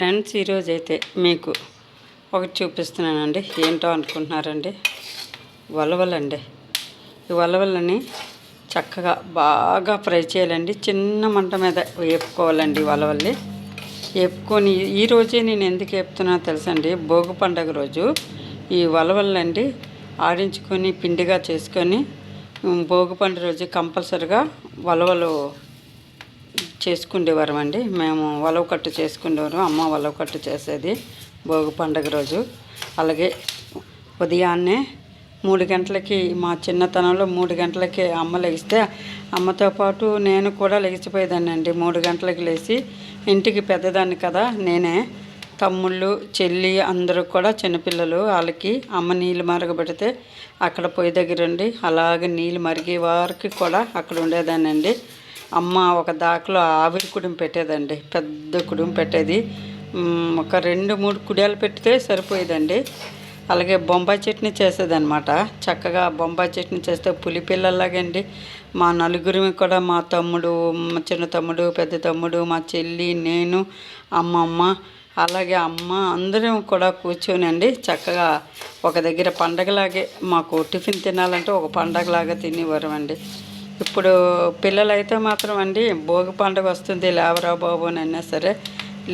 Friends ఈరోజు అయితే మీకు ఒకటి చూపిస్తున్నానండి. ఏంటో అనుకుంటున్నారండి? వలవలండి. ఈ వలవలని చక్కగా బాగా ఫ్రై చేయాలండి. చిన్న మంట మీద వేపుకోవాలండి వలవల్ని. వేపుకొని ఈ రోజే నేను ఎందుకు వేపుతున్నా తెలుసండి? భోగి పండగ రోజు ఈ వలవలండి ఆడించుకొని పిండిగా చేసుకొని భోగి పండుగ రోజు కంపల్సరిగా వలవలు చేసుకుండేవారం అండి మేము వలవ కట్టు చేసుకునేవారం అమ్మ వలవ కట్టు చేసేది భోగి పండగ రోజు. అలాగే ఉదయాన్నే మూడు గంటలకి మా చిన్నతనంలో మూడు గంటలకి అమ్మ లెగిస్తే అమ్మతో పాటు నేను కూడా లెగిసిపోయేదాన్ని అండి మూడు గంటలకి లేచి ఇంటికి పెద్దదాన్ని కదా నేనే తమ్ముళ్ళు చెల్లి అందరూ కూడా చిన్నపిల్లలు వాళ్ళకి అమ్మ నీళ్ళు మరగబెడితే అక్కడ పొయ్యి దగ్గర ఉండి అలాగే నీళ్ళు మరిగే వారికి కూడా అక్కడ ఉండేదాన్ని అండి అమ్మ ఒక దాకలో ఆవిరి కుడుం పెట్టేదండి పెద్ద కుడుం పెట్టేది. ఒక రెండు మూడు కుడియాలు పెడితే సరిపోయేదండి. అలాగే బొంబాయి చట్నీ చేసేదన్నమాట. చక్కగా బొంబాయి చట్నీ చేస్తే పులి పిల్లలాగండి మా నలుగురిమి కూడా మా తమ్ముడు మా చిన్న తమ్ముడు పెద్ద తమ్ముడు మా చెల్లి నేను అమ్మమ్మ అలాగే అమ్మ అందరం కూడా కూర్చొని చక్కగా ఒక దగ్గర పండగలాగే మాకు టిఫిన్ తినాలంటే ఒక పండగలాగా తినేవారు అండి ఇప్పుడు పిల్లలైతే మాత్రం అండి భోగి పండుగ వస్తుంది లేవరా బాబు అని అన్నా సరే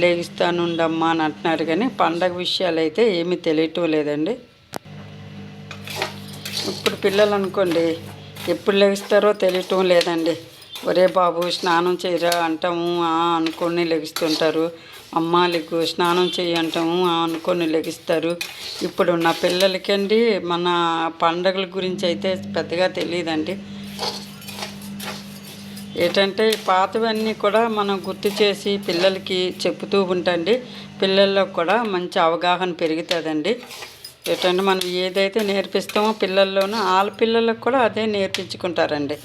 లేగిస్తానుండమ్మా అని అంటున్నారు కానీ పండగ విషయాలు అయితే ఏమీ తెలియటం లేదండి. ఇప్పుడు పిల్లలు అనుకోండి ఎప్పుడు లెగిస్తారో తెలియటం లేదండి. ఒరే బాబు స్నానం చేయరా అంటాము అనుకొని లెగిస్తుంటారు. అమ్మ లెగ్గు స్నానం చేయి అంటాము ఆ అనుకొని లెగిస్తారు. ఇప్పుడు నా పిల్లలకండి మన పండగల గురించి అయితే పెద్దగా తెలియదండి. ఏంటంటే పాతవన్నీ కూడా మనం గుర్తు చేసి పిల్లలకి చెప్తూ ఉంటండి. పిల్లల్లో కూడా మంచి అవగాహన పెరుగుతుందండి. ఏంటంటే మనం ఏదైతే నేర్పిస్తామో పిల్లల్లోనూ వాళ్ళ పిల్లలకు కూడా అదే నేర్పించుకుంటారండి.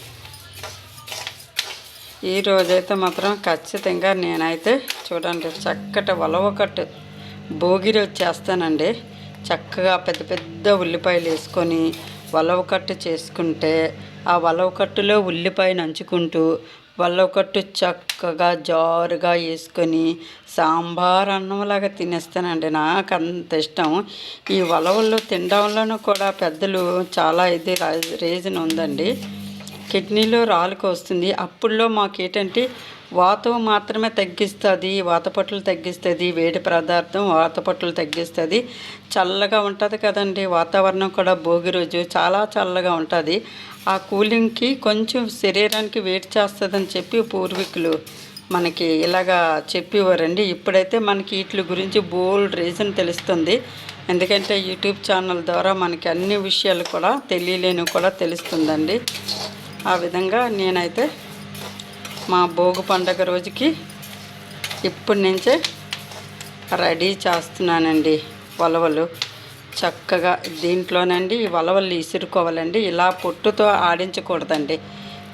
ఈ రోజైతే మాత్రం ఖచ్చితంగా నేనైతే చూడండి చక్కటి వలవకట్టు భోగి రోజు చేస్తానండి చక్కగా పెద్ద పెద్ద ఉల్లిపాయలు వేసుకొని వలవకట్టు చేసుకుంటే ఆ వలవకట్టులో ఉల్లిపాయ నంచుకుంటూ వలవకట్టు చక్కగా జారుగా వేసుకొని సాంబార్ అన్నంలాగా తినేస్తానండి. నాకు అంత ఇష్టం. ఈ వలవల్లో తినడంలోనూ కూడా పెద్దలు చాలా ఇది రీజన్ ఉందండి. కిడ్నీలో రాలుకు వస్తుంది. అప్పుల్లో మాకు ఏంటంటే వాతం మాత్రమే తగ్గిస్తుంది వాతపట్లు తగ్గిస్తుంది వేడి పదార్థం వాతపట్లు తగ్గిస్తుంది. చల్లగా ఉంటుంది కదండి వాతావరణం కూడా భోగి రోజు చాలా చల్లగా ఉంటుంది. ఆ కూలింగ్కి కొంచెం శరీరానికి వేడి చేస్తుందని చెప్పి పూర్వీకులు మనకి ఇలాగా చెప్పేవారండి. ఇప్పుడైతే మనకి వీటి గురించి బోల్డ్ రీజన్ తెలుస్తుంది. ఎందుకంటే యూట్యూబ్ ఛానల్ ద్వారా మనకి అన్ని విషయాలు కూడా తెలియలేని కూడా తెలుస్తుందండి. ఆ విధంగా నేనైతే మా భోగి పండగ రోజుకి ఇప్పటి నుంచే రెడీ చేస్తున్నానండి వలవలు. చక్కగా దీంట్లోనండి ఈ వలవలు ఇసురుకోవాలండి. ఇలా పొట్టుతో ఆడించకూడదండి.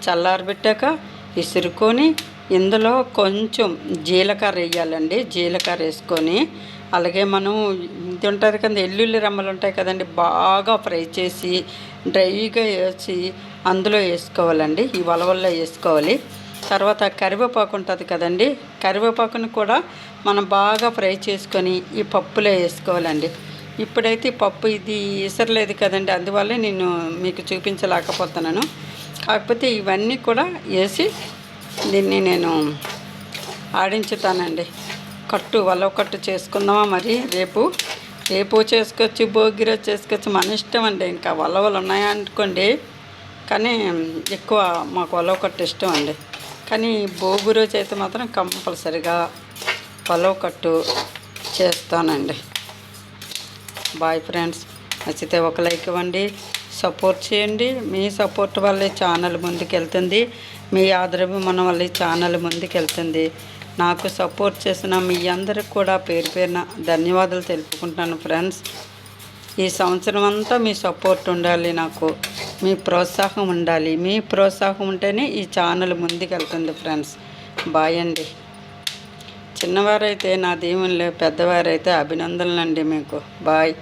చల్లారబెట్టాక ఇసురుకొని ఇందులో కొంచెం జీలకర్ర వేయాలండి. జీలకర్ర వేసుకొని అలాగే మనం ఇది ఉంటుంది కదా ఎల్లుల్లి రెమ్మలు ఉంటాయి కదండి బాగా ఫ్రై చేసి డ్రైగా వేసి అందులో వేసుకోవాలండి. ఈ వలవల్లో వేసుకోవాలి. తర్వాత కరివేపాకు ఉంటుంది కదండి. కరివేపాకును కూడా మనం బాగా ఫ్రై చేసుకొని ఈ పప్పులో వేసుకోవాలండి. ఇప్పుడైతే పప్పు ఇది ఇసరలేదు కదండి. అందువల్ల నేను మీకు చూపించలేకపోతున్నాను. కాకపోతే ఇవన్నీ కూడా వేసి దీన్ని నేను ఆడించుతానండి. కట్టు వలవ కట్టు చేసుకుందామా మరి రేపు? రేపు చేసుకోవచ్చు భోగి చేసుకోవచ్చు. మన ఇష్టం అండి. ఇంకా వలవలు ఉన్నాయా అనుకోండి. కానీ ఎక్కువ మాకు వలవ కట్టు ఇష్టం అండి. కానీ భోగి రోజు అయితే మాత్రం కంపల్సరిగా పలవ్ కట్టు చేస్తానండి. బాయ్ ఫ్రెండ్స్ నచ్చితే ఒక లైక్ ఇవ్వండి. సపోర్ట్ చేయండి. మీ సపోర్ట్ వల్లే ఛానల్ ముందుకెళ్తుంది. మీ ఆదరాభిమానం వల్ల ఛానల్ ముందుకెళ్తుంది. నాకు సపోర్ట్ చేసిన మీ అందరికి కూడా పేరు పేరున ధన్యవాదాలు తెలుపుకుంటున్నాను ఫ్రెండ్స్ ఈ సంవత్సరం అంతా మీ సపోర్ట్ ఉండాలి నాకు. మీ ప్రోత్సాహం ఉండాలి. మీ ప్రోత్సాహం ఉంటేనే ఈ ఛానల్ ముందుకెళ్తుంది ఫ్రెండ్స్ బాయ్ అండి. చిన్నవారైతే నా లేదు పెద్దవారైతే అభినందనలు అండి మీకు. బాయ్